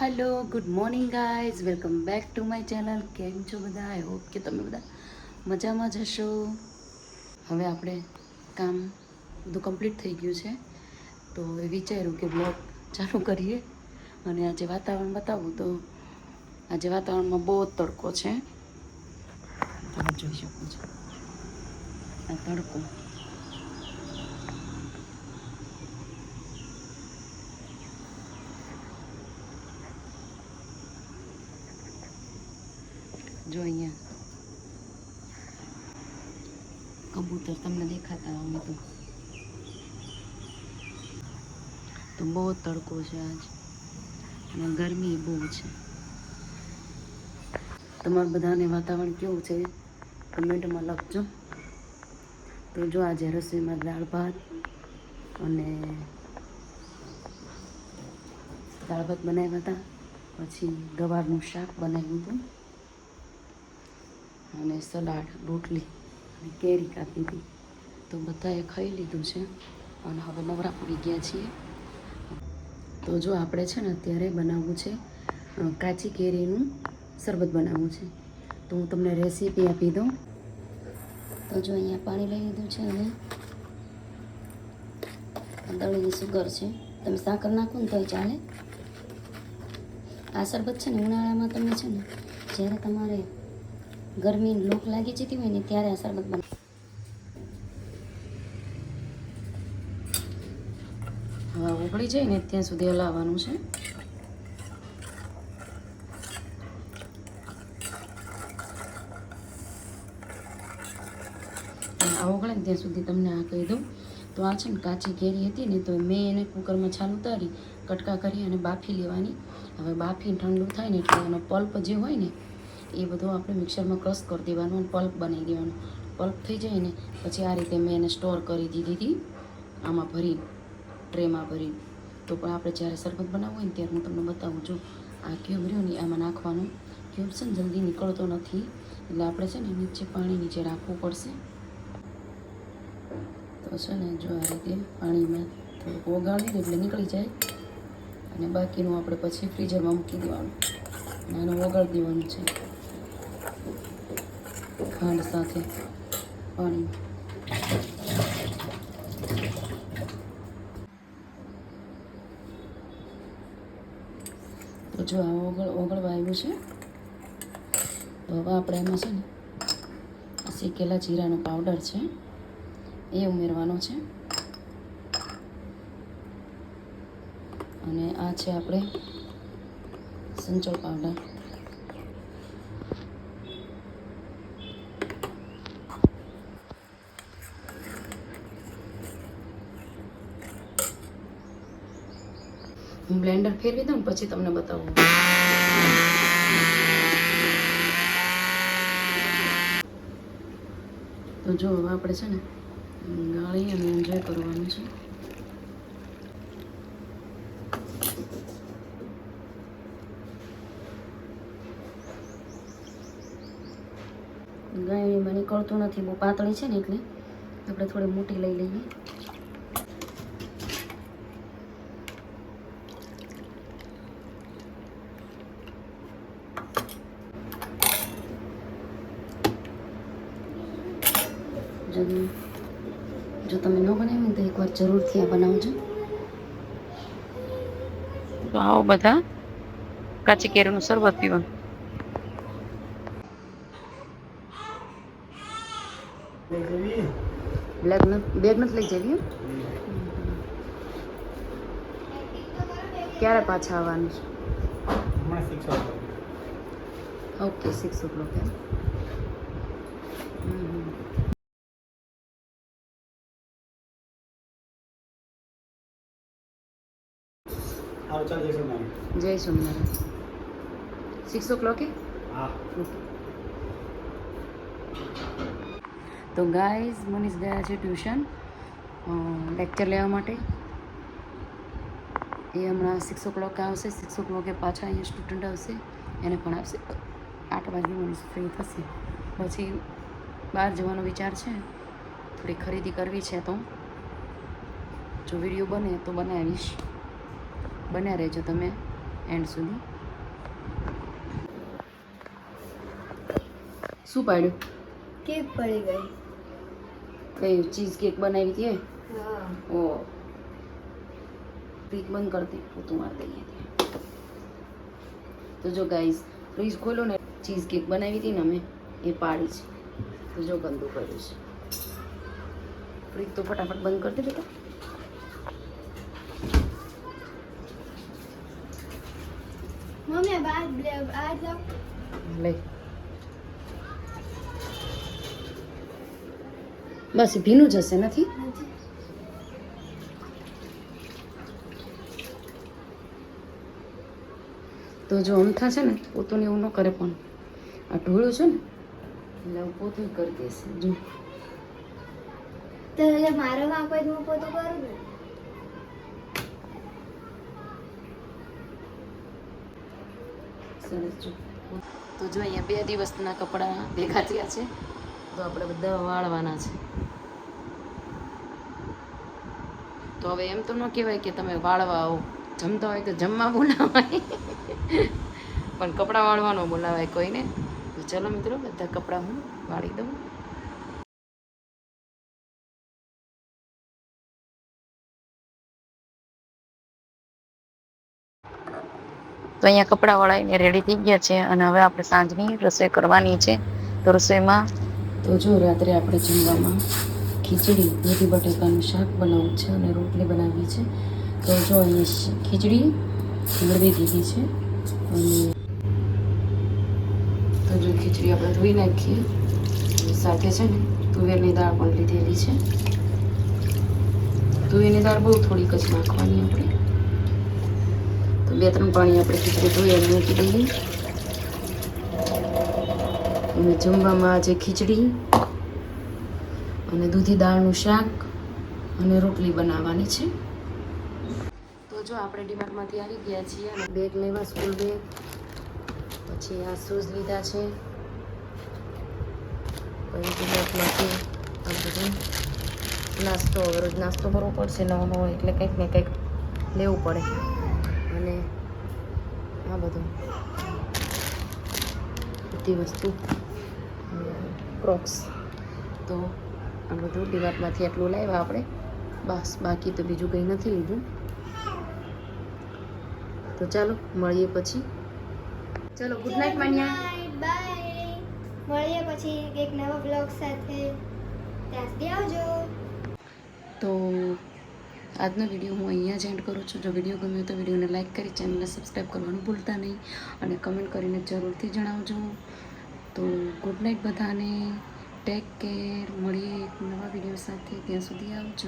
Hello good morning guys welcome back to my channel કેમ છો બધા? આઈ હોપ કે તમે બધા મજામાં જ હશો. હવે આપણે કામ બધું કમ્પ્લીટ થઈ ગયું છે. તો એ વિચાર્યું કે બ્લોગ ચાલુ કરીએ અને આજે વાતાવરણ બતાવું. તો આજે વાતાવરણમાં બહુ જ તડકો છે. તમે જોઈ શકો છો. આ તડકો. જો અહીંયા. કબૂતર તમને દેખાતા અમે તો. તો બહુ તડકો છે આજ. અને ગરમી બહુ છે. તમારા બધાને વાતાવરણ કેવું છે? કમેન્ટમાં લખજો. તો જો આજે રસોઈમાં દાળ ભાત અને દાળ ભાત બનાવ્યા હતા. પછી ગવારનું શાક બનાવ્યું હતું. અને સલાડ, રોટલી અને કેરી કાપી હતી. તો બધાએ ખાઈ લીધું છે અને હવે નવરા પડી ગયા છીએ. તો જો આપણે છે ને અત્યારે બનાવવું છે કાચી કેરીનું શરબત બનાવવું છે. તો હું તમને રેસીપી આપી દઉં. તો જો અહીંયા પાણી લઈ લીધું છે અને દળેલી સુગર છે. તમે સાકર નાખો ને તોય ચાલે. આ શરબત છે ને ઉનાળામાં તમે છે ને જ્યારે તમારે ગરમી લૂક લાગી જતી હોય ને ત્યારે આ શરબત બને. હવે ઉકળી જાય ને ત્યાં સુધી હલાવવાનું છે. આ ને ત્યાં સુધી તમને આ કહી દઉં. તો આ છે ને કાચી કેરી હતી ને તો મેં એને કુકરમાં છાલ ઉતારી, કટકા કરી અને બાફી લેવાની. હવે બાફી ઠંડુ થાય ને એટલે એનો પલ્પ જે હોય ને એ બધું આપણે મિક્સરમાં ક્રશ કરી દેવાનું અને પલ્પ બનાવી દેવાનું. પલ્પ થઈ જાય ને પછી આ રીતે મેં એને સ્ટોર કરી દીધી હતી. આમાં ભરી, ટ્રેમાં ભરી. તો પણ આપણે જ્યારે શરબત બનાવવું હોય ને ત્યારે હું તમને બતાવું છું. આ ક્યુબ રહ્યું ને આમાં નાખવાનું. ક્યુબ છે ને જલ્દી નીકળતો નથી. એટલે આપણે છે ને નીચે પાણી નીચે રાખવું પડશે. તો છે ને જો આ રીતે પાણીમાં થોડુંક ઓગાળીએ એટલે નીકળી જાય. અને બાકીનું આપણે પછી ફ્રીઝરમાં મૂકી દેવાનું. અને આને ઓગાળી દેવાનું છે. ખાંડ સાથે પાણી. તો જો આ ઓગળ ઓગળવા આવ્યું છે. તો હવે આપણે એમાં છે ને શેકેલા જીરાનો પાવડર છે એ ઉમેરવાનો છે. અને આ છે આપણે સંચળ પાવડર હું બ્લેન્ડર ફેરવી દઉં પછી તમને બતાવું. તો જો હવે આપણે છે ને ગાળી અને એન્જોય કરવાનું છે. ગાયમાં નીકળતું નથી, બહુ પાતળી છે ને એટલે આપણે થોડી મોટી લઈ લઈએ. જો જો તમે ન બનાવ્યું ને તો એકવાર જરૂરથી આ બનાવજો. તો આવો બધા. કાચી કેરીનું શરબત પીવા. બેગ બેગ નથી લઈ જવી ક્યારે પાછા આવવાનું છે? Okay six o'clock AM Jai Swaminarayan. Six ઓ ક્લોકે તો ગાઈઝ મનીષ ગયા છે ટ્યુશન લેક્ચર લેવા માટે. એ હમણાં સિક્સ ઓ ક્લોકે આવશે સિક્સ ઓ ક્લોકે પાછા અહીંયા સ્ટુડન્ટ આવશે એને પણ આવશે આઠ વાગે મનીષ ફ્રી થશે. પછી બહાર જવાનો વિચાર છે થોડી ખરીદી કરવી છે તો. જો વીડિયો બને તો બનાવીશ. બન્યા રહેજો તમે એન્ડ સુધી. શું પાડ્યું? કેક પડી ગઈ. કઈ ચીઝ કેક બનાવી હતી ઓ. ફ્રીજ બંધ કરતી પોતું મારી દઈએ તો જો ગાઈઝ ફ્રીજ ખોલો ને ચીઝ કેક બનાવી હતી ને અમે એ પાડી છે. તો જો ગંદુ કર્યું છે. ફ્રીજ તો ફટાફટ બંધ કરી દે બેટા. મમ્મી બાદ આજ લાવ લઈ બસ ભીનું જશે નથી? તો જો અમથા છે ને પોતું ને એવું ન કરે પણ. આ ઢોળ્યું છે ને એટલે હું પોતું કરી દેશે જો. તો એટલે મારો વાંક તો હું પોતું કરું ને? સરસ જો. તો જો અહીંયા બે દિવસના કપડાં ભેગા છે, તો આપણે બધા વાળવાના છે. તો હવે એમ તો ન કહેવાય કે તમે વાળવા આવો. જમતા હોય તો જમવા બોલાવાય. પણ કપડાં વાળવાનો બોલાવાય કોઈને. તો ચલો મિત્રો, બધા કપડાં હું વાળી દઉં. તો અહીંયા કપડાં વળાઈને રેડી થઈ ગયા છે અને હવે આપણે સાંજની રસોઈ કરવાની છે. તો રસોઈમાં તો જો રાત્રે આપણે જમવામાં ખીચડી, દૂધી, બટેકાનું શાક બનાવવું છે અને રોટલી બનાવવી છે. તો જો અહીંયા ખીચડી મેળવી દીધી છે અને તો જો ખીચડી આપણે ધોઈ નાખીએ. સાથે છે ને તુવેરની દાળ પણ લીધેલી છે. તુવેરની દાળ બહુ થોડીક જ નાખવાની આપણે. બે ત્રણ પાણી આપણે ખીચડી ધોઈ અને મૂકી દઈએ. અને જમવામાં આજે ખીચડી અને દૂધી દાળનું શાક અને રોટલી બનાવવાની છે. તો જો આપણે ડીમાર્ટમાંથી આવી ગયા છીએ અને બેગ લેવા સ્કૂલ બેગ પછી આ શૂઝ લીધા છે. પછી ડિમાર્ટમાંથી આ બધું. નાસ્તો, રોજ નાસ્તો કરવો પડશે, નવો નવો એટલે કંઈક ને કંઈક લેવું પડે. અને આ બધું. બધી વસ્તુ. ક્રોક્સ તો આ બધું ડીવાટમાંથી આટલું લાવ્યા આપણે. બસ બાકી તો બીજું કંઈ નથી લીધું. તો ચાલો મળીએ પછી. ચાલો ગુડ નાઇટ માન્યા. બાય મળીએ પછી એક નવા બ્લોગ સાથે. ત્યાં સુધી આવજો. તો આજનો વીડિયો હું અહીંયા જ એન્ડ કરું છું. જો વીડિયો ગમ્યો તો વિડીયોને લાઇક કરી ચેનલને સબસ્ક્રાઈબ કરવાનું ભૂલતા નહીં અને કમેન્ટ કરીને જરૂરથી જણાવજો. તો ગુડ નાઇટ બધાને. ટેક કેર મળીએ એક નવા વીડિયો સાથે. ત્યાં સુધી આવજો.